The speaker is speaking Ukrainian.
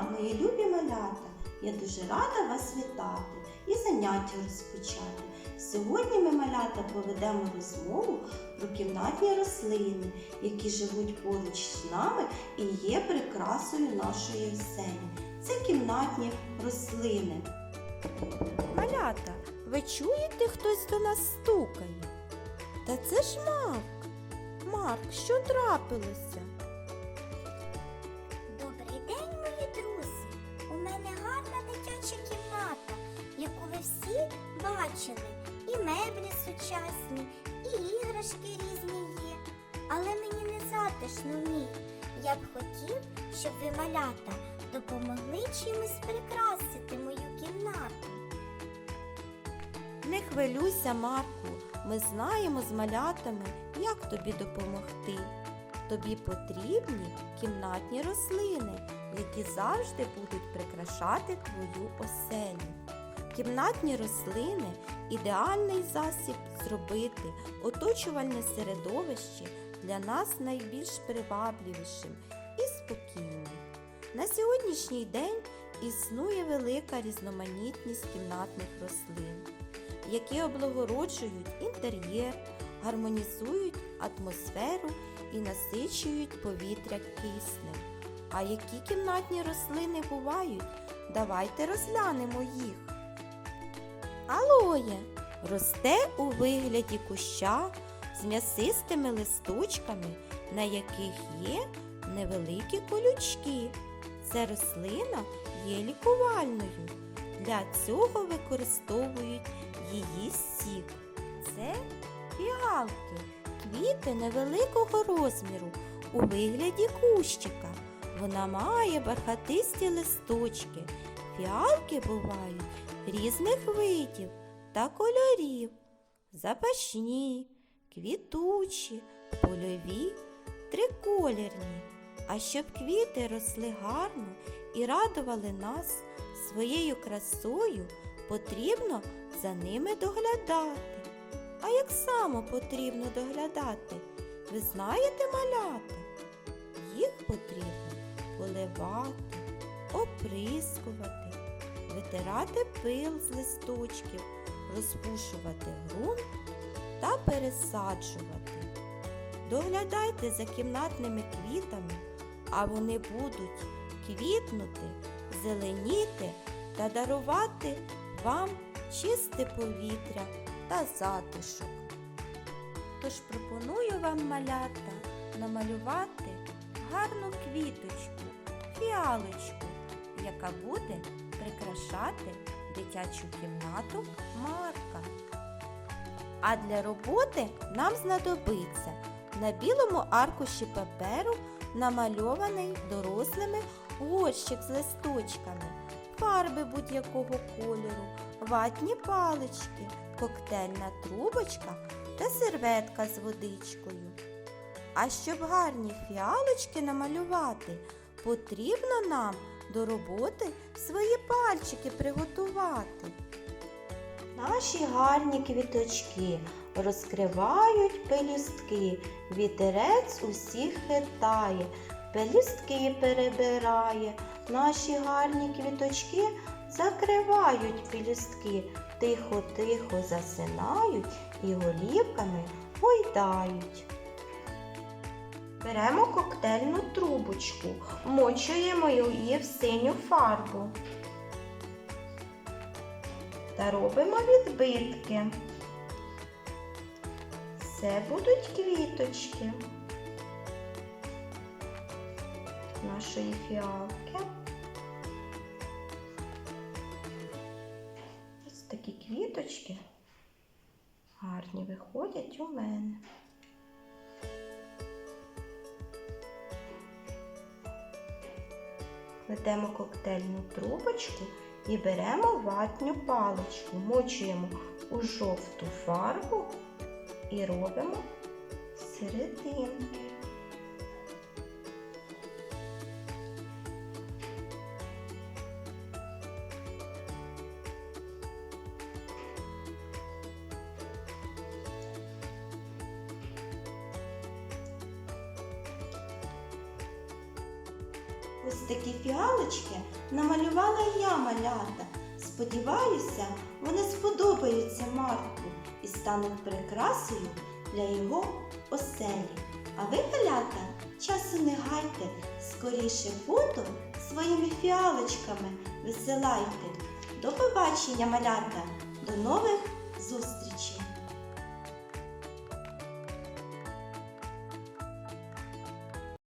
мої любі малята! Я дуже рада вас вітати і заняття розпочати. Сьогодні ми малята поведемо розмову про кімнатні рослини, які живуть поруч з нами і є прикрасою нашої оселі. Це кімнатні рослини. Малята, ви чуєте, хтось до нас стукає? Та це ж Марк. Марк, що трапилося? Бачили. І меблі сучасні, і іграшки різні є. Але мені не затишно в. Я б хотів, щоб ви малята допомогли чимось прикрасити мою кімнату. Не хвилюйся, Марку. Ми знаємо з малятами, як тобі допомогти. Тобі потрібні кімнатні рослини, які завжди будуть прикрашати твою оселю. Кімнатні рослини ідеальний засіб зробити оточувальне середовище для нас найбільш привабливішим і спокійним. На сьогоднішній день існує велика різноманітність кімнатних рослин, які облагороджують інтер'єр, гармонізують атмосферу і насичують повітря киснем. А які кімнатні рослини бувають? Давайте розглянемо їх. Алоє росте у вигляді куща з м'ясистими листочками, на яких є невеликі колючки. Ця рослина є лікувальною. Для цього використовують її сік. Це фіалки, квіти невеликого розміру у вигляді кущика. Вона має бархатисті листочки. Фіалки бувають різних видів та кольорів. Запашні, квітучі, польові, триколірні. А щоб квіти росли гарно і радували нас своєю красою, потрібно за ними доглядати. А як само потрібно доглядати? Ви знаєте малята? Їх потрібно поливати, оприскувати, витирати пил з листочків, розпушувати ґрунт та пересаджувати. Доглядайте за кімнатними квітами, а вони будуть квітнути, зеленіти та дарувати вам чисте повітря та затишок. Тож пропоную вам малята намалювати гарну квіточку, фіалочку, яка буде прикрашати дитячу кімнату Марка. А для роботи нам знадобиться на білому аркуші паперу намальований дорослими горщик з листочками, фарби будь-якого кольору, ватні палички, коктейльна трубочка та серветка з водичкою. А щоб гарні фіалочки намалювати, потрібно нам до роботи свої пальчики приготувати. Наші гарні квіточки розкривають пелюстки, вітерець усіх хитає, пелюстки перебирає. Наші гарні квіточки закривають пелюстки, тихо-тихо засинають і голівками гойдають. Беремо коктейльну трубочку, мочуємо її в синю фарбу та робимо відбитки. Це будуть квіточки нашої фіалки. Ось такі квіточки гарні виходять у мене. Кладемо коктейльну трубочку і беремо ватню паличку, мочуємо у жовту фарбу і робимо серединки. Такі фіалочки намалювала я малята. Сподіваюся, вони сподобаються Марку і стануть прикрасою для його оселі. А ви, малята, часу не гайте, скоріше фото своїми фіалочками висилайте. До побачення, малята! До нових зустрічей!